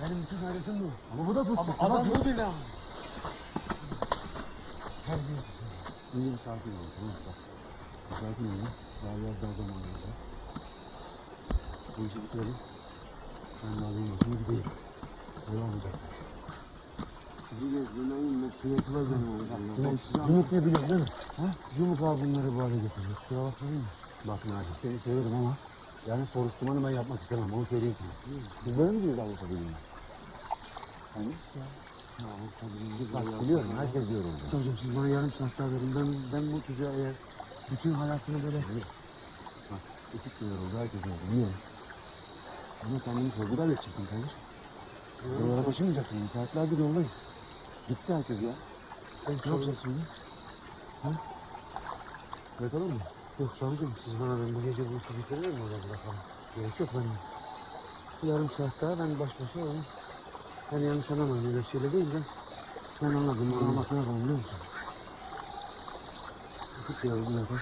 Benim bütün hayretim bu. Ama bu da fıstık. Ama adam bu. bu bile ama. Terbiyesiz. İyi sakin ol tamam? Bak. Bir sakin ol. Daha biraz daha zaman var. Bu işi bitirelim. Ben de alayım başımı gideyim. Öyle olmayacakmış. Sizi gezdirmeyin mesuliyetine dönüyoruz. Cumhuk, Cumhuk ne biliyorsun değil mi? Ha? Cumhuk abi bunları bu hale getiriyor. Kusura bakmayın mı? Bak Naci seni severim ama yani soruşturmanı ben yapmak istemem. Onu söyleyeyim sana. Biz böyle mi gidiyoruz Avrupa Birliği'ne? Hangiz ki ya? Bak biliyorum herkes orada. Savcım siz bana yarım saat daha verin. Ben, ben bu çocuğa eğer bütün hayatını böyle... Bak ekip neler oldu herkes oldu biliyorum. Ama sen bunu sorguda halledecektin kardeşim. Buralara taşımayacaktın. Saatlerdir yoldayız. Gitti herkes ya. Ben Ne yapacağız şimdi? Ha? Bırakalım mı? Yok savcım siz bana ben bu gece bu işi bitirir mi orada bırakalım? Gerek yok ben. Yarım saat daha ben baş başa olayım. Ben yanlış anlamayın öyle şeyle değil de. Ben anladım. Ama Ama bak ne yapalım biliyor musun? Yoruldu zaten.